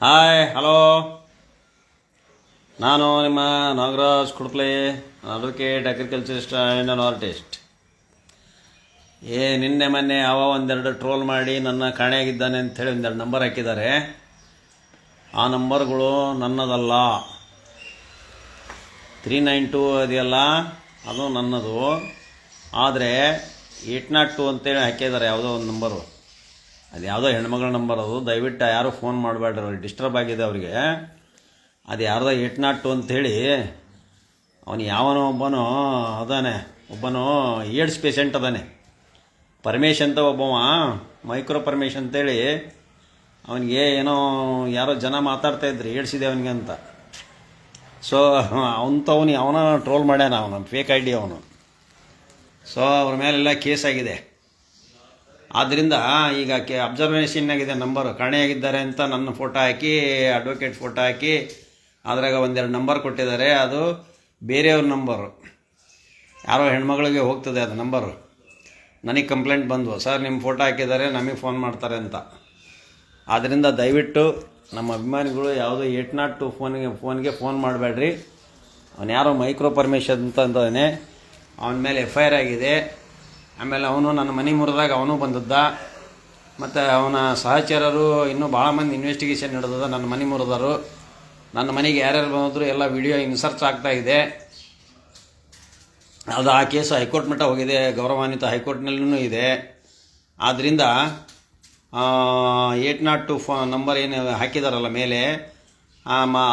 Hi hello ನಾನು ನಿಮ್ಮ Nagaraj Kudple advocate agriculturist and an artist ಏ, ನಿನ್ನೆ ಮೊನ್ನೆ ಅವ ಒಂದೆರಡು ಟ್ರೋಲ್ ಮಾಡಿ ನನ್ನ ಕಾಣೆಯಾಗಿದ್ದಾನೆ ಅಂಥೇಳಿ ಒಂದೆರಡು ನಂಬರ್ ಹಾಕಿದ್ದಾರೆ. ಆ ನಂಬರ್ಗಳು ನನ್ನದಲ್ಲ. ತ್ರೀ ನೈನ್ ಟು ಅದೆಯಲ್ಲ ಅದು ನನ್ನದು. ಆದರೆ ಏಟ್ ನಾಟ್ ಟು ಅಂತೇಳಿ ಹಾಕಿದ್ದಾರೆ ಯಾವುದೋ ಒಂದು ನಂಬರು ಅದು ಯಾವುದೋ ಹೆಣ್ಮಗಳ ನಂಬರ್ ಅದು. ದಯವಿಟ್ಟು ಯಾರು ಫೋನ್ ಮಾಡಬೇಡ್ರಿ, ಅವ್ರಿಗೆ ಡಿಸ್ಟರ್ಬ್ ಆಗಿದೆ ಅವರಿಗೆ. ಅದು ಯಾರ್ದೋ ಏಟ್ ನಾಟ್ ಟು ಅಂಥೇಳಿ ಅವನು ಯಾವನೋ ಒಬ್ಬನೋ ಅದಾನೆ, ಒಬ್ಬನೋ ಏಡ್ಸ್ ಪೇಷಂಟ್ ಅದಾನೆ. ಪರಮೇಶ್ ಅಂತ ಒಬ್ಬವ, ಮೈಕ್ರೋ ಪರಮೇಶ್ ಅಂತೇಳಿ ಅವನಿಗೆ ಏನೋ ಯಾರೋ ಜನ ಮಾತಾಡ್ತಾ ಇದ್ರಿ, ಏಡ್ಸಿದೆ ಅವನಿಗೆ ಅಂತ. ಸೊ ಅವನು ಅವನ ಟ್ರೋಲ್ ಮಾಡ್ಯಾನ ಅವನು ಫೇಕ್ ಐ ಡಿ ಅವನು. ಸೊ ಅವ್ರ ಮೇಲೆಲ್ಲ ಕೇಸ್ ಆಗಿದೆ. ಆದ್ದರಿಂದ ಈಗ ಕೆ ಅಬ್ಸರ್ವೇಷನ್ನಾಗಿದೆ ನಂಬರು ಕಾಣೆಯಾಗಿದ್ದಾರೆ ಅಂತ ನನ್ನ ಫೋಟೋ ಹಾಕಿ ಅಡ್ವೊಕೇಟ್ ಫೋಟೋ ಹಾಕಿ, ಅದ್ರಾಗ ಒಂದೆರಡು ನಂಬರ್ ಕೊಟ್ಟಿದ್ದಾರೆ. ಅದು ಬೇರೆಯವ್ರ ನಂಬರು ಯಾರೋ ಹೆಣ್ಮಗಳಿಗೆ ಹೋಗ್ತದೆ ಅದು ನಂಬರು ನನಗೆ ಕಂಪ್ಲೇಂಟ್ ಬಂದವು. ಸರ್ ನಿಮ್ಮ ಫೋಟೋ ಹಾಕಿದ್ದಾರೆ, ನಮಗೆ ಫೋನ್ ಮಾಡ್ತಾರೆ ಅಂತ. ಆದ್ದರಿಂದ ದಯವಿಟ್ಟು ನಮ್ಮ ಅಭಿಮಾನಿಗಳು ಯಾವುದೋ ಏಟ್ ನಾಟ್ ಟು ಫೋನಿಗೆ ಫೋನ್ಗೆ ಫೋನ್ ಮಾಡಬೇಡ್ರಿ. ಅವನು ಯಾರೋ ಮೈಕ್ರೋ ಪರ್ಮಿಷನ್ ಅಂತ ಅಂತಾನೆ ಅವನ ಮೇಲೆ ಎಫ್ ಐ ಆರ್ ಆಗಿದೆ. ಆಮೇಲೆ ಅವನು ನನ್ನ ಮನೆ ಮುರಿದಾಗ ಅವನು ಬಂದದ್ದ. ಮತ್ತು ಅವನ ಸಹಚರರು ಇನ್ನೂ ಭಾಳ ಮಂದಿ ಇನ್ವೆಸ್ಟಿಗೇಷನ್ ನಡೆದದ, ನನ್ನ ಮನೆ ಮುರಿದರು ನನ್ನ ಮನೆಗೆ ಯಾರ್ಯಾರು ಬಂದರು ಎಲ್ಲ ವಿಡಿಯೋ ಇನ್ಸರ್ಚ್ ಆಗ್ತಾ ಇದೆ. ಅದು ಆ ಕೇಸು ಹೈಕೋರ್ಟ್ ಮಟ್ಟ ಹೋಗಿದೆ, ಗೌರವಾನ್ವಿತ ಹೈಕೋರ್ಟ್ನಲ್ಲೂ ಇದೆ. ಆದ್ದರಿಂದ eight nought two four number ಏನು ಹಾಕಿದಾರಲ್ಲ ಮೇಲೆ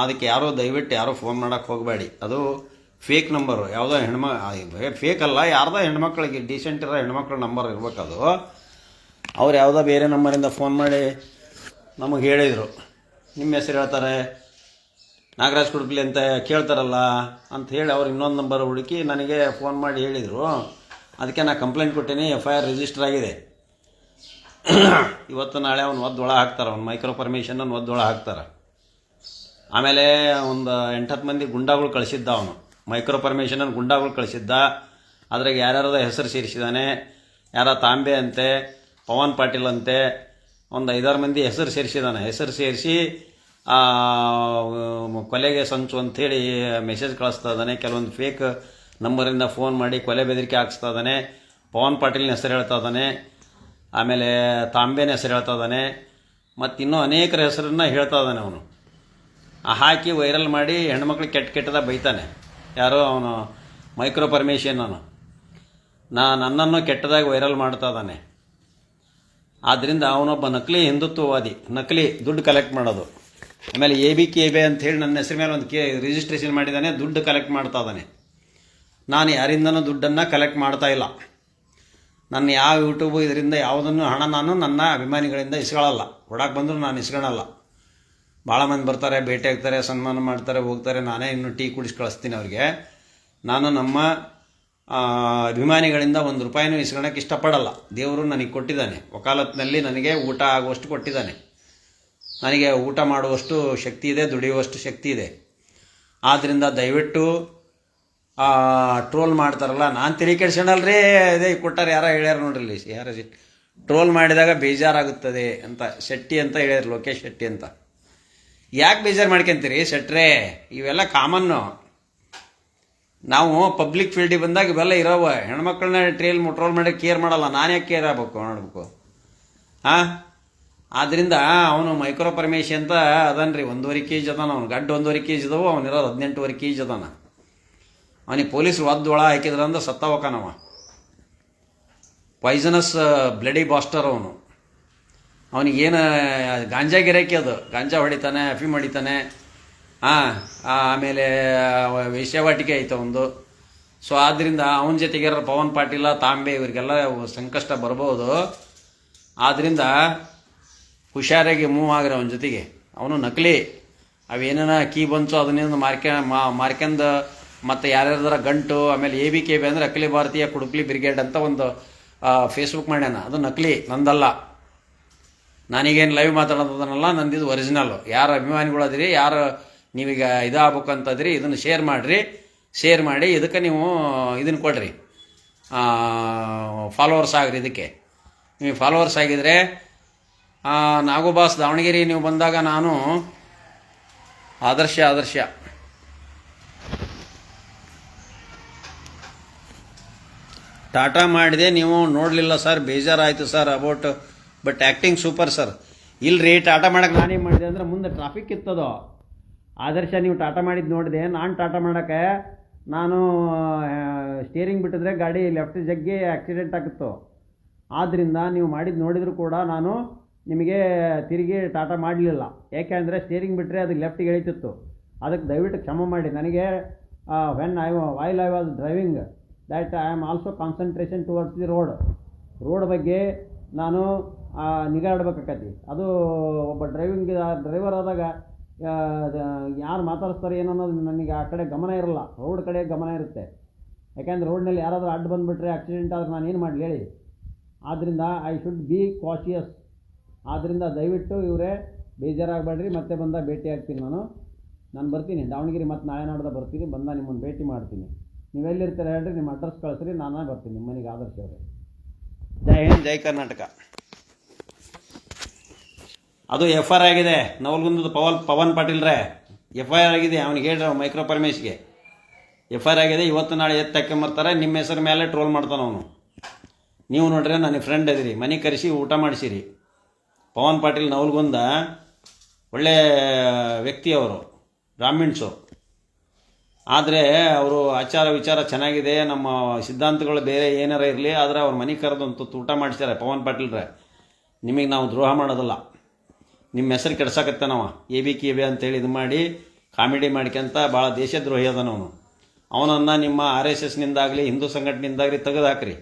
ಅದಕ್ಕೆ ಯಾರೋ ದಯವಿಟ್ಟು ಯಾರೋ ಫೋನ್ ಮಾಡೋಕ್ಕೆ ಹೋಗಬೇಡಿ. ಅದು ಫೇಕ್ ನಂಬರು ಯಾವುದೋ ಹೆಣ್ಮ ಫೇಕ್ ಅಲ್ಲ, ಯಾರ್ದೋ ಹೆಣ್ಮಕ್ಳಿಗೆ ಡೀಸೆಂಟ್ ಇರೋ ಹೆಣ್ಮಕ್ಳ ನಂಬರ್ ಇರಬೇಕದು. ಅವ್ರು ಯಾವುದೋ ಬೇರೆ ನಂಬರಿಂದ ಫೋನ್ ಮಾಡಿ ನಮಗೆ ಹೇಳಿದರು. ನಿಮ್ಮ ಹೆಸರು ಹೇಳ್ತಾರೆ, ನಾಗರಾಜ್ ಕುಡುಕ್ಲಿ ಅಂತ ಕೇಳ್ತಾರಲ್ಲ ಅಂತ ಹೇಳಿ ಅವ್ರು ಇನ್ನೊಂದು ನಂಬರ್ ಹುಡುಕಿ ನನಗೆ ಫೋನ್ ಮಾಡಿ ಹೇಳಿದರು. ಅದಕ್ಕೆ ನಾನು ಕಂಪ್ಲೇಂಟ್ ಕೊಟ್ಟೀನಿ ಎಫ್ ಐ ಆರ್ ರಿಜಿಸ್ಟರ್ ಆಗಿದೆ. ಇವತ್ತು ನಾಳೆ ಅವ್ನು ಒದ್ದೊಳ ಹಾಕ್ತಾರೆ, ಅವ್ನು ಮೈಕ್ರೋ ಪರ್ಮಿಷನ್ ಒದ್ದೊಳ ಹಾಕ್ತಾರೆ. ಆಮೇಲೆ ಒಂದು ಎಂಟತ್ತು ಮಂದಿ ಗುಂಡಾಗಳು ಕಳಿಸಿದ್ದ ಅವನು. ಮೈಕ್ರೋ ಪರ್ಮಿಷನ್ ಗುಂಡಾಗಳು ಕಳಿಸಿದ್ದ. ಅದ್ರಾಗ ಯಾರ್ಯಾರದ ಹೆಸರು ಸೇರಿಸಿದ್ದಾನೆ ಯಾರ ತಾಂಬೆ ಅಂತೆ, ಪವನ್ ಪಾಟೀಲ್ ಅಂತೆ, ಒಂದು ಐದಾರು ಮಂದಿ ಹೆಸರು ಸೇರಿಸಿದ್ದಾನೆ ಹೆಸರು ಸೇರಿಸಿ ಕೊಲೆಗೆ ಸಂಚು ಅಂಥೇಳಿ ಮೆಸೇಜ್ ಕಳಿಸ್ತಾ ಇದ್ದಾನೆ ಕೆಲವೊಂದು ಫೇಕ್ ನಂಬರಿಂದ ಫೋನ್ ಮಾಡಿ ಕೊಲೆ ಬೆದರಿಕೆ ಹಾಕ್ಸ್ತಾ ಇದ್ದಾನೆ ಪವನ್ ಪಾಟೀಲ್ನ ಹೆಸರು ಹೇಳ್ತಾ ಇದ್ದಾನೆ ಆಮೇಲೆ ತಾಂಬೆನ ಹೆಸರು ಹೇಳ್ತಾ ಇದ್ದಾನೆ ಮತ್ತು ಇನ್ನೂ ಅನೇಕರ ಹೆಸರನ್ನು ಹೇಳ್ತಾ ಇದ್ದಾನೆ ಅವನು. ಹಾಕಿ ವೈರಲ್ ಮಾಡಿ ಹೆಣ್ಮಕ್ಳು ಕೆಟ್ಟ ಕೆಟ್ಟದ ಬೈತಾನೆ. ಯಾರೋ ಅವನು ಮೈಕ್ರೋ ಪರ್ಮಿಷನ್ ಅವನು. ನಾ ನನ್ನನ್ನು ಕೆಟ್ಟದಾಗಿ ವೈರಲ್ ಮಾಡ್ತಾ ಇದ್ದಾನೆ. ಆದ್ದರಿಂದ ಅವನೊಬ್ಬ ನಕಲಿ ಹಿಂದುತ್ವವಾದಿ, ನಕಲಿ ದುಡ್ಡು ಕಲೆಕ್ಟ್ ಮಾಡೋದು. ಆಮೇಲೆ ಎ ಬಿ ಕೆ ಬಿ ಅಂತ ಹೇಳಿ ನನ್ನ ಹೆಸರು ಮೇಲೆ ಒಂದು ಕೆ ರಿಜಿಸ್ಟ್ರೇಷನ್ ಮಾಡಿದ್ದಾನೆ, ದುಡ್ಡು ಕಲೆಕ್ಟ್ ಮಾಡ್ತಾ ಇದ್ದಾನೆ. ನಾನು ಯಾರಿಂದನೂ ದುಡ್ಡನ್ನು ಕಲೆಕ್ಟ್ ಮಾಡ್ತಾ ಇಲ್ಲ. ನನ್ನ ಯಾವ ಯೂಟ್ಯೂಬು ಇದರಿಂದ ಯಾವುದನ್ನು ಹಣ ನಾನು ನನ್ನ ಅಭಿಮಾನಿಗಳಿಂದ ಇಸ್ಕೊಳ್ಳಲ್ಲ. ಒಡಕ್ಕೆ ಬಂದರೂ ನಾನು ಇಸ್ಕೊಳಲ್ಲ ಭಾಳ ಮಂದಿ ಬರ್ತಾರೆ, ಭೇಟಿ ಆಗ್ತಾರೆ, ಸನ್ಮಾನ ಮಾಡ್ತಾರೆ, ಹೋಗ್ತಾರೆ. ನಾನೇ ಇನ್ನು ಟೀ ಕುಡಿಸಿ ಕಳಿಸ್ತೀನಿ ಅವ್ರಿಗೆ. ನಾನು ನಮ್ಮ ಅಭಿಮಾನಿಗಳಿಂದ ಒಂದು ರೂಪಾಯಿನೂ ಇಸ್ಕೊಳಕ್ಕೆ ಇಷ್ಟಪಡಲ್ಲ. ದೇವರು ನನಗೆ ಕೊಟ್ಟಿದ್ದಾನೆ. ವಕಾಲತ್ನಲ್ಲಿ ನನಗೆ ಊಟ ಆಗುವಷ್ಟು ಕೊಟ್ಟಿದ್ದಾನೆ. ನನಗೆ ಊಟ ಮಾಡುವಷ್ಟು ಶಕ್ತಿ ಇದೆ, ದುಡಿಯುವಷ್ಟು ಶಕ್ತಿ ಇದೆ. ಆದ್ದರಿಂದ ದಯವಿಟ್ಟು ಟ್ರೋಲ್ ಮಾಡ್ತಾರಲ್ಲ, ನಾನು ತಿಳಿ ಕೆಡ್ಸ್ಕೊಂಡಲ್ರಿ ಅದೇ ಕೊಟ್ಟಾರೆ ಯಾರೋ ಹೇಳ್ಯಾರ ನೋಡ್ರಿ ಯಾರ ಟ್ರೋಲ್ ಮಾಡಿದಾಗ ಬೇಜಾರಾಗುತ್ತದೆ ಅಂತ, ಶೆಟ್ಟಿ ಅಂತ ಹೇಳ್ಯಾರ, ಲೋಕೇಶ್ ಶೆಟ್ಟಿ ಅಂತ. ಯಾಕೆ ಬೇಜಾರು ಮಾಡ್ಕೊಂತೀರಿ? ಸೆಟ್ರೆ ಇವೆಲ್ಲ ಕಾಮನ್ನು. ನಾವು ಪಬ್ಲಿಕ್ ಫೀಲ್ಡಿಗೆ ಬಂದಾಗ ಇವೆಲ್ಲ ಇರೋವ. ಹೆಣ್ಮಕ್ಳನ್ನ ಟ್ರೇಲ್ ಟ್ರೋಲ್ ಮಾಡಿ ಕೇರ್ ಮಾಡಲ್ಲ. ನಾನು ಯಾಕೆ ಕೇರ್ ಆಗ್ಬೇಕು ಮಾಡಬೇಕು ಹಾಂ? ಆದ್ದರಿಂದ ಅವನು ಮೈಕ್ರೋ ಪರಮೇಶ್ ಅಂತ ಅದನ್ರಿ. ಒಂದೂವರೆ ಕೆ ಜಿ ಅದಾನ ಅವ್ನು. ಗಡ್ಡ ಒಂದೂವರೆ ಕೆ ಜಿ ಇದಾವು ಅವನಿರೋದು ಹದಿನೆಂಟುವರೆ ಕೆ ಜಿ ಅದಾನ. ಅವನಿಗೆ ಪೊಲೀಸ್ ಒದ್ದು ಒಳ ಹಾಕಿದ್ರಂದ್ರೆ ಸತ್ತ ಹೋಗಾನವ ಪಾಯ್ಸನಸ್ ಬ್ಲಡಿ ಬಾಸ್ಟರ್ ಅವನು. ಅವನಿಗೇನು, ಗಾಂಜಾ ಗಿರಾಕಿ ಅದು. ಗಾಂಜಾ ಹೊಡಿತಾನೆ ಅಫೀಮ್ ಹೊಡಿತಾನೆ ಹಾಂ ಆಮೇಲೆ ವೇಶ್ಯಾವಾಟಿಕೆ ಐತೆ ಒಂದು ಸೊ ಆದ್ದರಿಂದ ಅವನ ಜೊತೆಗೆ ಪವನ್ ಪಾಟೀಲ, ತಾಂಬೆ ಇವರಿಗೆಲ್ಲ ಸಂಕಷ್ಟ ಬರ್ಬೋದು. ಆದ್ದರಿಂದ ಹುಷಾರಾಗಿ ಮೂವ್ ಆಗ್ರಿ ಅವನ ಜೊತೆಗೆ. ಅವನು ನಕಲಿ. ಅವೇನೇನ ಕೀ ಬಂತು, ಅದನ್ನೇನು ಮಾರ್ಕೆ ಮಾರ್ಕೆಂದು, ಮತ್ತು ಯಾರ್ಯಾರ್ದಾರ ಗಂಟು, ಆಮೇಲೆ ಎ ಬಿ ಕೆ ಬಿ ಅಂದರೆ ಅಖಿಲ ಭಾರತೀಯ ಕುಡುಕ್ಲಿ ಬ್ರಿಗೇಡ್ ಅಂತ ಒಂದು ಫೇಸ್ಬುಕ್ ಮಾಡ್ಯಾನ. ಅದು ನಕಲಿ, ನಂದಲ್ಲ. ನಾನೀಗೇನು ಲೈವ್ ಮಾತಾಡೋದನ್ನಲ್ಲ, ನಂದಿದು ಒರಿಜಿನಲ್ಲು ಯಾರು ಅಭಿಮಾನಿಗಳು ಅದಿರಿ, ಯಾರು ನೀವೀಗ ಇದಾಗಬೇಕು ಅಂತದ್ರಿ ಇದನ್ನು ಶೇರ್ ಮಾಡಿರಿ. ಶೇರ್ ಮಾಡಿ, ಇದಕ್ಕೆ ನೀವು ಇದನ್ನು ಕೊಡ್ರಿ. ಫಾಲೋವರ್ಸ್ ಆಗ್ರಿ ಇದಕ್ಕೆ. ನೀವು ಫಾಲೋವರ್ಸ್ ಆಗಿದ್ರೆ ನಾಗೋಬಾಸ್ ದಾವಣಗೆರೆ ನೀವು ಬಂದಾಗ ನಾನು ಆದರ್ಶ ಆದರ್ಶ. ಟಾಟಾ ಮಾಡಿದೆ, ನೀವು ನೋಡಲಿಲ್ಲ ಸರ್, ಬೇಜಾರಾಯಿತು sir about but acting super sir ಇಲ್ರಿ, ಟಾಟಾ ಮಾಡಕ್ಕೆ ನಾನೇನು ಮಾಡಿದೆ ಅಂದರೆ ಮುಂದೆ ಟ್ರಾಫಿಕ್ ಇತ್ತದೋ. ಆದರ್ಶ ನೀವು ಟಾಟಾ ಮಾಡಿದ್ದು ನೋಡಿದೆ, ನಾನು ಟಾಟಾ ಮಾಡೋಕ್ಕೆ ನಾನು ಸ್ಟೇರಿಂಗ್ ಬಿಟ್ಟಿದ್ರೆ ಗಾಡಿ ಲೆಫ್ಟ್ ಜಗ್ಗಿ ಆಕ್ಸಿಡೆಂಟ್ ಆಗುತ್ತೆ. ಆದ್ದರಿಂದ ನೀವು ಮಾಡಿದ್ದು ನೋಡಿದರೂ ಕೂಡ ನಾನು ನಿಮಗೆ ತಿರುಗಿ ಟಾಟಾ ಮಾಡಲಿಲ್ಲ. ಯಾಕೆಂದರೆ ಸ್ಟೇರಿಂಗ್ ಬಿಟ್ಟರೆ ಅದು ಲೆಫ್ಟಿಗೆ ಎಳಿತಿತ್ತು. ಅದಕ್ಕೆ ದಯವಿಟ್ಟು ಕ್ಷಮ ಮಾಡಿ. ನನಗೆ when I while I was driving that I am also concentration towards the road road ಬಗ್ಗೆ ನಾನು ನಿಗಾ ಇಡ್ಬೇಕಾಕತಿ. ಅದು ಒಬ್ಬ ಡ್ರೈವಿಂಗ್ ಡ್ರೈವರ್ ಆದಾಗ ಯಾರು ಮಾತಾಡಿಸ್ತಾರೆ ಏನೋ ಅನ್ನೋದು ನನಗೆ ಆ ಕಡೆ ಗಮನ ಇರಲ್ಲ. ರೋಡ್ ಕಡೆ ಗಮನ ಇರುತ್ತೆ. ಯಾಕೆಂದ್ರೆ ರೋಡ್ನಲ್ಲಿ ಯಾರಾದರೂ ಅಡ್ಡ ಬಂದುಬಿಟ್ರೆ ಆಕ್ಸಿಡೆಂಟ್ ಆದರೆ ನಾನು ಏನು ಮಾಡಲಿ ಹೇಳಿ. ಆದ್ದರಿಂದ ಐ ಶುಡ್ ಬಿ ಕಾಶಿಯಸ್ ಆದ್ದರಿಂದ ದಯವಿಟ್ಟು ಇವರೇ ಬೇಜಾರಾಗಬೇಡ್ರಿ, ಮತ್ತೆ ಬಂದ ಭೇಟಿ ಆಗ್ತೀನಿ ನಾನು. ನಾನು ಬರ್ತೀನಿ. ದಾವಣಗೆರೆ ಮತ್ತೆ ನಾಳೆ ನಾಡ್ದ ಬರ್ತೀನಿ. ಬಂದ ನಿಮ್ಮನ್ನು ಭೇಟಿ ಮಾಡ್ತೀನಿ. ನೀವೆಲ್ಲಿರ್ತೀರ ಹೇಳ್ರಿ, ನಿಮ್ಮ ಅಡ್ರೆಸ್ ಕಳಿಸ್ರಿ, ನಾನೇ ಬರ್ತೀನಿ. ನಿಮ್ಮ ಮನೆಗೆ ಆದರ್ಶ ಅವರೇ. ಜೈ ಹಿಂದ್, ಜೈ ಕರ್ನಾಟಕ. ಅದು ಎಫ್ ಆರ್ ಆಗಿದೆ. ನವಲ್ಗುಂದದ ಪವನ್ ಪವನ್ ಪಾಟೀಲ್ರೇ. ಎಫ್ ಐ ಆರ್ ಆಗಿದೆ. ಅವ್ನಿಗೆ ಹೇಳ್ರಿ ಮೈಕ್ರೋ ಪರಮೇಶ್ಗೆ. ಎಫ್ ಐ ಆರ್ ಆಗಿದೆ. ಇವತ್ತು ನಾಳೆ ಎತ್ತು ಹಾಕ್ಕೊಂಬರ್ತಾರೆ ನಿಮ್ಮ ಹೆಸರು ಮೇಲೆ ಟ್ರೋಲ್ ಮಾಡ್ತಾನೆ ಅವನು. ನೀವು ನೋಡ್ರಿ ನನಗೆ ಫ್ರೆಂಡ್ ಅದಿರಿ ಮನೆ ಕರೆಸಿ, ಊಟ ಮಾಡಿಸಿರಿ. ಪವನ್ ಪಾಟೀಲ್ ನವಲ್ಗುಂದ ಒಳ್ಳೆ ವ್ಯಕ್ತಿ ಅವರು. ಬ್ರಾಹ್ಮಿಣ್ಸು ಆದರೆ ಅವರು ಆಚಾರ ವಿಚಾರ ಚೆನ್ನಾಗಿದೆ. ನಮ್ಮ ಸಿದ್ಧಾಂತಗಳು ಬೇರೆ ಏನಾರ ಇರಲಿ, ಆದರೆ ಅವ್ರ ಮನೆ ಕರೆದಂತೂ ಊಟ ಮಾಡಿಸ್ತಾರೆ ಪವನ್ ಪಾಟೀಲ್ರೆ. ನಿಮಗೆ ನಾವು ದ್ರೋಹ ಮಾಡೋದಿಲ್ಲ. ನಿಮ್ಮ ಹೆಸರು ಕೆಡ್ಸಕತ್ತಾನವ? ಎ ಬಿ ಕೆ ಬಿ ಅಂತೇಳಿ ಇದು ಮಾಡಿ ಕಾಮಿಡಿ ಮಾಡ್ಕೊಂತ ಭಾಳ ದೇಶದ್ರೋಹಿ ಅದನವನು ಅವನನ್ನು ನಿಮ್ಮ ಆರ್ ಎಸ್ ಎಸ್ನಿಂದಾಗಲಿ ಹಿಂದೂ ಸಂಘಟನೆಯಿಂದಾಗಲಿ ತೆಗೆದು ಹಾಕ್ರಿ.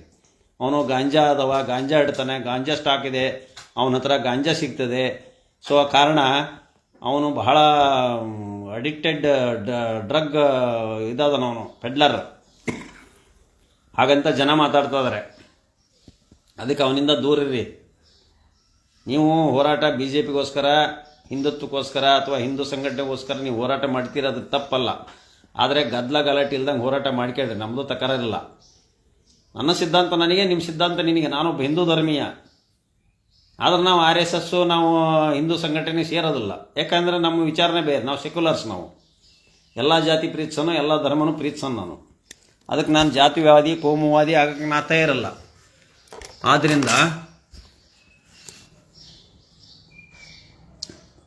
ಅವನು ಗಾಂಜಾ ಅದವ, ಗಾಂಜಾ ಇಡ್ತಾನೆ, ಗಾಂಜಾ ಸ್ಟಾಕ್ ಇದೆ, ಅವನ ಹತ್ರ ಗಾಂಜಾ ಸಿಗ್ತದೆ. ಸೊ ಆ ಕಾರಣ ಅವನು ಬಹಳ ಅಡಿಕ್ಟೆಡ್ ಡ್ರಗ್ ಇದಾದನವನು ಪೆಡ್ಲರ್. ಹಾಗಂತ ಜನ ಮಾತಾಡ್ತಾ ಇದಾರೆ. ಅದಕ್ಕೆ ಅವನಿಂದ ದೂರ ಇರ್ರಿ ನೀವು ಹೋರಾಟ ಬಿ ಜೆ ಪಿಗೋಸ್ಕರ ಹಿಂದುತ್ವಕ್ಕೋಸ್ಕರ ಅಥವಾ ಹಿಂದೂ ಸಂಘಟನೆಗೋಸ್ಕರ ನೀವು ಹೋರಾಟ ಮಾಡ್ತೀರ ಅದು ತಪ್ಪಲ್ಲ. ಆದರೆ ಗದ್ದಲ ಗಲಾಟೆ ಇಲ್ದಂಗೆ ಹೋರಾಟ ಮಾಡ್ಕೇಳ್ರಿ. ನಮ್ಮದು ತಕರಾರಿಲ್ಲ ನನ್ನ ಸಿದ್ಧಾಂತ ನನಗೆ ನಿಮ್ಮ ಸಿದ್ಧಾಂತ ನಿನಗೆ. ನಾನೊಬ್ಬ ಹಿಂದೂ ಧರ್ಮೀಯ. ಆದರೆ ನಾವು ಆರ್ ಎಸ್ ಎಸ್ಸು, ನಾವು ಹಿಂದೂ ಸಂಘಟನೆ ಸೇರೋದಿಲ್ಲ. ಯಾಕಂದರೆ ನಮ್ಮ ವಿಚಾರನೆ ಬೇರೆ. ನಾವು ಸೆಕ್ಯುಲರ್ಸ್ ನಾವು. ಎಲ್ಲ ಜಾತಿ ಪ್ರೀತಿಸೋನು, ಎಲ್ಲ ಧರ್ಮನೂ ಪ್ರೀತಿಸೋನು ನಾನು. ಅದಕ್ಕೆ ನಾನು ಜಾತಿವಾದಿ, ಕೋಮುವಾದಿ, ಆಗಕ್ಕೆ ನಾ ತಯಾರಲ್ಲ. ಆದ್ದರಿಂದ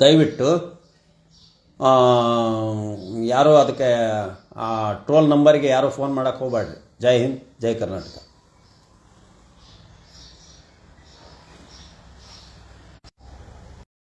ದಯವಿಟ್ಟು ಯಾರು ಅದಕ್ಕೆ ಆ ಟ್ರೋಲ್ ನಂಬರ್ಗೆ ಯಾರು ಫೋನ್ ಮಾಡೋಕ್ಕೆ ಹೋಗಬೇಡ್ರಿ ಜೈ ಹಿಂದ್ ಜೈ ಕರ್ನಾಟಕ.